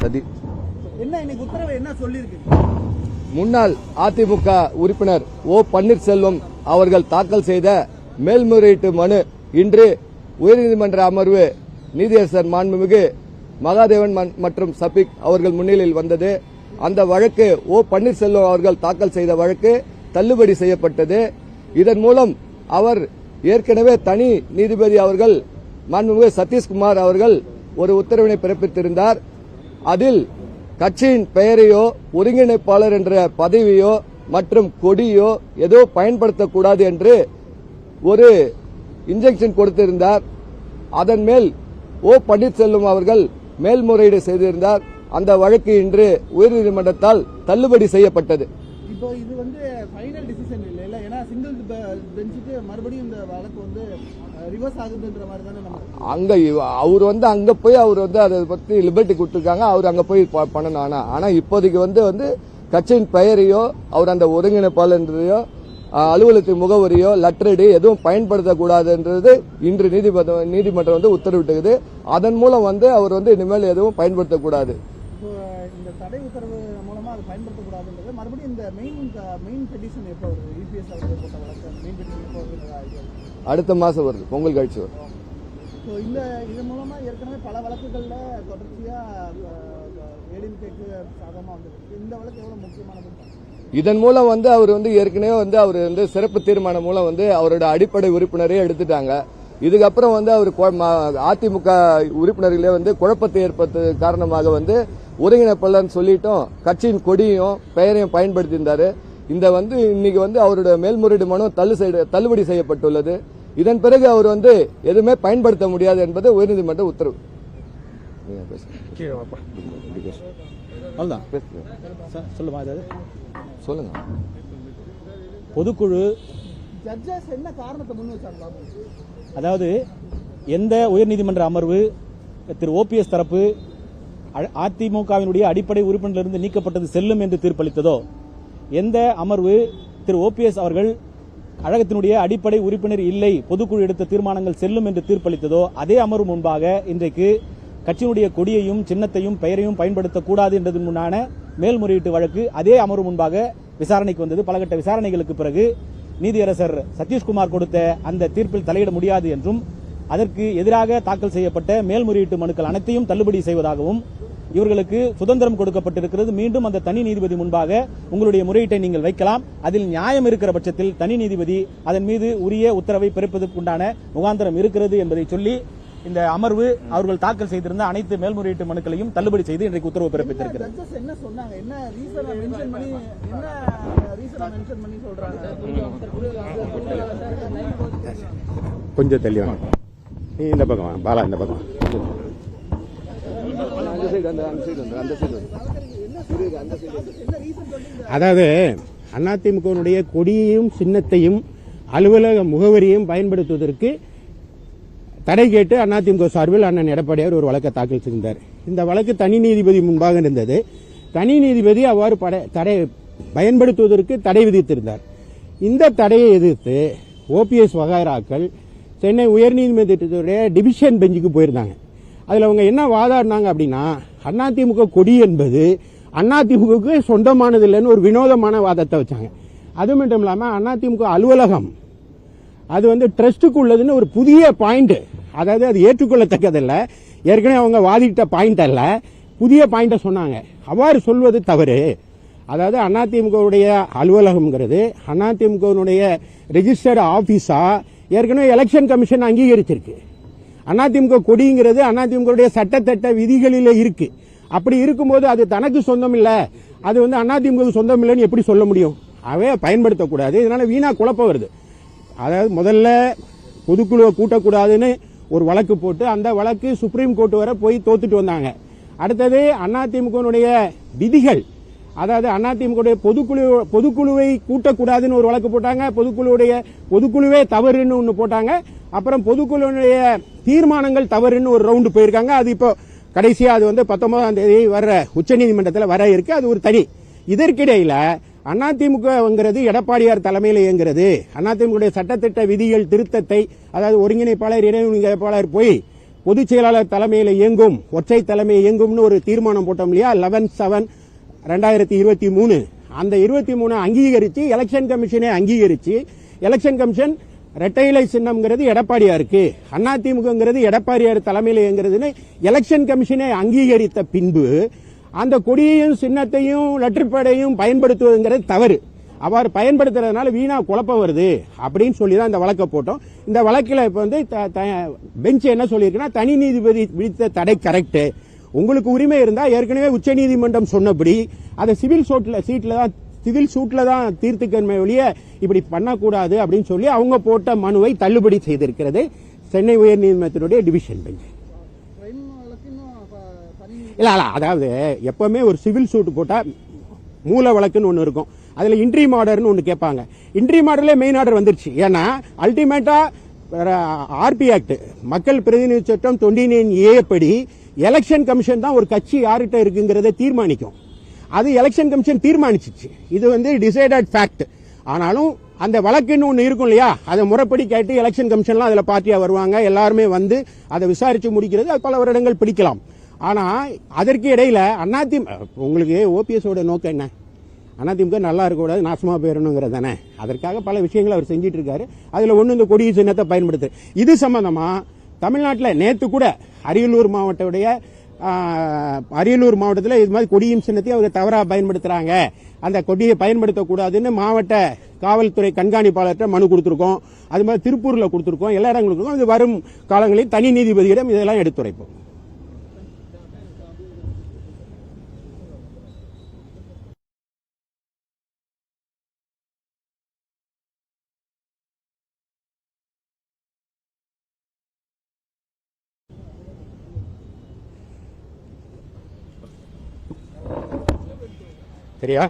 சதி. முன்னாள் அதிமுக உறுப்பினர் ஓ பன்னீர்செல்வம் அவர்கள் தாக்கல் செய்த மேல்முறையீட்டு மனு. இன்று உயர்நீதிமன்ற அமர்வு நீதியரசர் மாண்புமிகு மகாதேவன் மற்றும் சபிக் அவர்கள் முன்னிலையில் வந்தது. அந்த வழக்கு ஓ பன்னீர்செல்வம் அவர்கள் தாக்கல் செய்த வழக்கு தள்ளுபடி செய்யப்பட்டது. இதன் மூலம் அவர் ஏற்கனவே தனி நீதிபதி அவர்கள் மாண்புமிகு சதீஷ்குமார் அவர்கள் ஒரு உத்தரவினை பிறப்பித்திருந்தார். அதில் கட்சியின் பெயரையோ ஒருங்கிணைப்பாளர் என்ற பதவியோ மற்றும் கொடியோ ஏதோ பயன்படுத்தக்கூடாது என்று ஒரு இன்ஜெக்ஷன் கொடுத்திருந்தார். அதன் மேல் ஓ. பன்னீர்செல்வம் அவர்கள் மேல்முறையீடு செய்திருந்தார். அந்த வழக்கு இன்று உயர்நீதிமன்றத்தால் தள்ளுபடி செய்யப்பட்டது. இப்போ இது வந்து ஃபைனல் டிசிஷன் சிங்கிள் பெஞ்சுக்கு மறுபடியும் இந்த வழக்கு வந்து ரிவர்ஸ் ஆகுதுன்ற மாதிரி தானே நம்ம அங்க அவர் வந்து அங்க போய் அவர் வந்து அதை பத்தி லிபர்ட்டி கொடுத்திருக்காங்க. அவர் அங்க போய் பண்ணணும். ஆனா ஆனா இப்போதைக்கு வந்து வந்து கட்சியின் பெயரையோ அவர் அந்த ஒருங்கிணைப்பாளரையோ அஹ், அலுவலகத்தின் முகவரியோ லெட்டரடி எதுவும் பயன்படுத்தக்கூடாதுன்றது இன்று நீதிமன்றம் நீதிமன்றம் வந்து உத்தரவிட்டது அதன் மூலம் வந்து அவர் வந்து இனிமேல் எதுவும் பயன்படுத்தக்கூடாது. இந்த தடை உத்தரவு மூலமா அது இந்த மெயின் மெயின் பெட்டிஷன் எப்போ வருது? இபிஎஸ் அவர்கள் போட்ட வழக்கு மெயின் பெட்டிஷன் எப்போ வருது? ஐடியா அடுத்த மாசம் வருது பொங்கல் கழிச்சு வரும் ஸோ இந்த இது மூலமா ஏற்கனவே பல வழக்குகள்ல தொடர்ச்சியா ஏடிஎம்கேக்கு சாதகமா வந்துருக்கு. இந்த வழக்கு எவ்வளவு முக்கியமானது இதன் மூலம் வந்து அவர் வந்து ஏற்கனவே வந்து அவர் வந்து சிறப்பு தீர்மானம் மூலம் வந்து அவரோட அடிப்படை உறுப்பினரே எடுத்துட்டாங்க. இதுக்கப்புறம் வந்து அவர் அதிமுக உறுப்பினர்களே வந்து குழப்பத்தை ஏற்படுத்த காரணமாக வந்து ஒருங்கிணைப்பாளர்னு சொல்லிட்டும் கட்சியின் கொடியும் பெயரையும் பயன்படுத்தியிருந்தாரு. இந்த வந்து இன்னைக்கு வந்து அவரோட மேல்முறையீடு மனு தள்ளு தள்ளுபடி செய்யப்பட்டுள்ளது. இதன் பிறகு அவர் வந்து எதுவுமே பயன்படுத்த முடியாது என்பது உயர்நீதிமன்ற உத்தரவு. சொல்லுங்க. பொதுக்குழு ஜட்ஜஸ் என்ன காரணத்தை அதாவது எந்த உயர்நீதிமன்ற அமர்வு திரு ஓபிஎஸ் தரப்பு அதிமுகவினுடைய அடிப்படை உறுப்பினரிலிருந்து நீக்கப்பட்டது செல்லும் என்று தீர்ப்பளித்ததோ? எந்த அமர்வு? திரு. ஓபிஎஸ் அவர்கள் கழகத்தினுடைய அடிப்படை உறுப்பினர் இல்லை பொதுக்குழு எடுத்த தீர்மானங்கள் செல்லும் என்று தீர்ப்பளித்ததோ? அதே அமர்வு முன்பாக இன்றைக்கு கட்சியினுடைய கொடியையும் சின்னத்தையும் பெயரையும் பயன்படுத்தக்கூடாது என்றது முன்னான மேல்முறையீட்டு வழக்கு அதே அமர்வு முன்பாக விசாரணைக்கு வந்தது. பலகட்ட விசாரணைகளுக்கு பிறகு நீதியரசர் சதீஷ்குமார் கொடுத்த அந்த தீர்ப்பில் தலையிட முடியாது என்றும் அதற்கு எதிராக தாக்கல் செய்யப்பட்ட மேல்முறையீட்டு மனுக்கள் அனைத்தையும் தள்ளுபடி செய்வதாகவும் இவர்களுக்கு சுதந்திரம் கொடுக்கப்பட்டிருக்கிறது. மீண்டும் அந்த தனி நீதிபதி முன்பாக உங்களுடைய முறையீட்டை நீங்கள் வைக்கலாம். அதில் நியாயம் இருக்கிற பட்சத்தில் தனி நீதிபதி அதன் மீது உரிய உத்தரவை பிறப்பதற்குண்டான முகாந்திரம் இருக்கிறது என்பதை சொல்லி இந்த அமர்வு அவர்கள் தாக்கல் செய்திருந்த அனைத்து மேல்முறையீட்டு மனுக்களையும் தள்ளுபடி செய்து இன்றைக்கு உத்தரவு பிறப்பித்திருக்கிறது. ஜட்ஜஸ் என்ன சொன்னாங்க? என்ன ரீசனை மென்ஷன் பண்ணி என்ன ரீசனை மென்ஷன் பண்ணி சொல்றாங்க? கொஞ்சம் தள்ளி வாங்க நீ இந்த பக்கம் பாலா இந்த பக்கம் சைடு அந்த அந்த சைடு வந்து அந்த சைடு வந்து. அந்த சைடு அதாவது அதிமுகவினுடைய கொடியையும் சின்னத்தையும் அலுவலக முகவரியும் பயன்படுத்துவதற்கு தடை கேட்டு அதிமுக சார்பில் அண்ணன் எடப்பாடியார் ஒரு வழக்கை தாக்கல் செய்தார். இந்த வழக்கு தனி நீதிபதி முன்பாக இருந்தது. தனி நீதிபதி அவ்வாறு தடை பயன்படுத்துவதற்கு தடை விதித்திருந்தார். இந்த தடையை எதிர்த்து ஓபிஎஸ் வகைராக்கள் சென்னை உயர்நீதிமன்றத்துடைய டிவிஷன் பெஞ்சுக்கு போயிருந்தாங்க. அதில் அவங்க என்ன வாதாடினாங்க அப்படின்னா அதிமுக கொடி என்பது அதிமுகவுக்கு சொந்தமானது இல்லைன்னு ஒரு வினோதமான வாதத்தை வச்சாங்க. அது மட்டும் இல்லாமல் அதிமுக அலுவலகம் அது வந்து ட்ரஸ்ட்டுக்கு உள்ளதுன்னு ஒரு புதிய பாயிண்ட். அதாவது அது ஏற்றுக்கொள்ளத்தக்கதல்ல. ஏற்கனவே அவங்க வாதிட்ட பாயிண்ட் அல்ல. புதிய பாயிண்டை சொன்னாங்க. அவ்வாறு சொல்வது தவறு. அதாவது அதிமுகவுடைய அலுவலகம்ங்கிறது அதிமுகவுடைய ரெஜிஸ்டர்டு ஆஃபீஸாக ஏற்கனவே எலெக்ஷன் கமிஷன் அங்கீகரிச்சிருக்கு. அதிமுக கொடிங்கிறது அதிமுகவுடைய சட்டத்திட்ட விதிகளிலே இருக்கு. அப்படி இருக்கும்போது அது தனக்கு சொந்தம் இல்ல. அது வந்து அதிமுக சொந்தம் இல்லைன்னு எப்படி சொல்ல முடியும்? அவே பயன்படுத்தக்கூடாது. இதனால வீணா குழப்பம் வருது. அதாவது முதல்ல பொதுக்குழுவை கூட்டக்கூடாதுன்னு ஒரு வழக்கு போட்டு அந்த வழக்கு சுப்ரீம் கோர்ட் வரை போய் தோத்துட்டு வந்தாங்க. அடுத்தது அதிமுகனுடைய விதிகள் அதாவது அதிமுக பொதுக்குழு பொதுக்குழுவை கூட்டக்கூடாதுன்னு ஒரு வழக்கு போட்டாங்க. பொதுக்குழுவுடைய பொதுக்குழுவே தவறுன்னு ஒன்று போட்டாங்க. அப்புறம் பொதுக்குழுவினுடைய தீர்மானங்கள் தவறுன்னு ஒரு ரவுண்டு போயிருக்காங்க. அது இப்போ கடைசியா அது வந்து பத்தொன்பதாம் தேதி வர்ற உச்சநீதிமன்றத்தில் வர இருக்கு. அது ஒரு தனி. இதற்கிடையில அதிமுகங்கிறது எடப்பாடியார் தலைமையில் இயங்குறது. அதிமுக சட்டத்திட்ட விதிகள் திருத்தத்தை அதாவது ஒருங்கிணைப்பாளர் இணை ஒருங்கிணைப்பாளர் போய் பொதுச் செயலாளர் தலைமையில் இயங்கும் ஒற்றை தலைமை இயங்கும்னு ஒரு தீர்மானம் போட்டோம் இல்லையா? லெவன் செவன் ரெண்டாயிரத்தி இருபத்தி மூணு. அந்த இருபத்தி மூணு அங்கீகரிச்சு எலெக்ஷன் கமிஷனை அங்கீகரிச்சு எலெக்ஷன் கமிஷன் ரெட்டையிலை சின்னம்ங்கிறது எடப்பாடியாருக்கு அதிமுகங்கிறது எடப்பாடியார் தலைமையில் இயங்குறதுன்னு எலெக்ஷன் கமிஷனை அங்கீகரித்த பின்பு அந்த கொடியையும் சின்னத்தையும் லெட்டர்பேடையும் பயன்படுத்துவதுங்கிறது தவறு. அவர் பயன்படுத்துறதுனால வீணா குழப்பம் வருது அப்படின்னு சொல்லி தான் இந்த வழக்கை போட்டோம். இந்த வழக்கில் இப்போ வந்து பெஞ்ச் என்ன சொல்லியிருக்குன்னா தனி நீதிபதி விதித்த தடை கரெக்டு உங்களுக்கு உரிமை இருந்தா ஏற்கனவே உச்சநீதிமன்றம் சொன்னபடி அதை சிவில் சோட்ல சீட்ல தான் சிவில் சூட்ல தான் தீர்த்துக்கன்மை ஒழிய இப்படி பண்ணக்கூடாது அப்படின்னு சொல்லி அவங்க போட்ட மனுவை தள்ளுபடி செய்திருக்கிறது சென்னை உயர்நீதிமன்றத்தினுடைய டிவிஷன் பெஞ்ச். இல்ல இல்ல அதாவது எப்பவுமே ஒரு சிவில் சூட் போட்டா மூல வழக்குன்னு ஒன்று இருக்கும். அதுல இன்ட்ரீம் ஆர்டர்னு ஒன்று கேட்பாங்க. இன்ட்ரீம் ஆர்டர்ல மெயின் ஆர்டர் வந்துருச்சு. ஏன்னா அல்டிமேட்டா ஆர்பி ஆக்ட் மக்கள் பிரதிநிதி சட்டம் டுவெண்ட்டி நைன் ஏ படி எலெக்ஷன் கமிஷன் தான் ஒரு கட்சி யார்கிட்ட இருக்குங்கிறத தீர்மானிக்கும். அது எலெக்ஷன் கமிஷன் தீர்மானிச்சிச்சு. இது வந்து டிசைடட் ஃபேக்ட் ஆனாலும் அந்த வழக்குன்னு ஒன்று இருக்கும் இல்லையா? அதை முறைப்படி கேட்டு எலெக்ஷன் கமிஷன்லாம் அதில் பார்ட்டியாக வருவாங்க. எல்லாருமே வந்து அதை விசாரித்து முடிக்கிறது. அது பல வருடங்கள் பிடிக்கலாம். ஆனால் அதற்கு இடையில அதிமுக உங்களுக்கு ஓபிஎஸோட நோக்கம் என்ன? அதிமுக நல்லா இருக்கக்கூடாது நாசமாக போயிடணுங்கிறது தானே? அதற்காக பல விஷயங்களை அவர் செஞ்சிட்டு இருக்காரு. அதில் ஒன்று இந்த கொடிய சின்னத்தை பயன்படுத்து. இது சம்மந்தமாக தமிழ்நாட்டில் நேற்று கூட அரியலூர் மாவட்டத்துடைய அரியலூர் மாவட்டத்தில் இது மாதிரி கொடியும் சின்னத்தையும் அவங்க தவறாக பயன்படுத்துகிறாங்க அந்த கொடியை பயன்படுத்தக்கூடாதுன்னு மாவட்ட காவல்துறை கண்காணிப்பாளர்கிட்ட மனு கொடுத்துருக்கோம். அது மாதிரி திருப்பூரில் கொடுத்துருக்கோம். எல்லா இடங்களுக்கும் அது இது வரும் காலங்களில் தனி நீதிபதியிடம் இதெல்லாம் எடுத்துரைப்போம். சரியா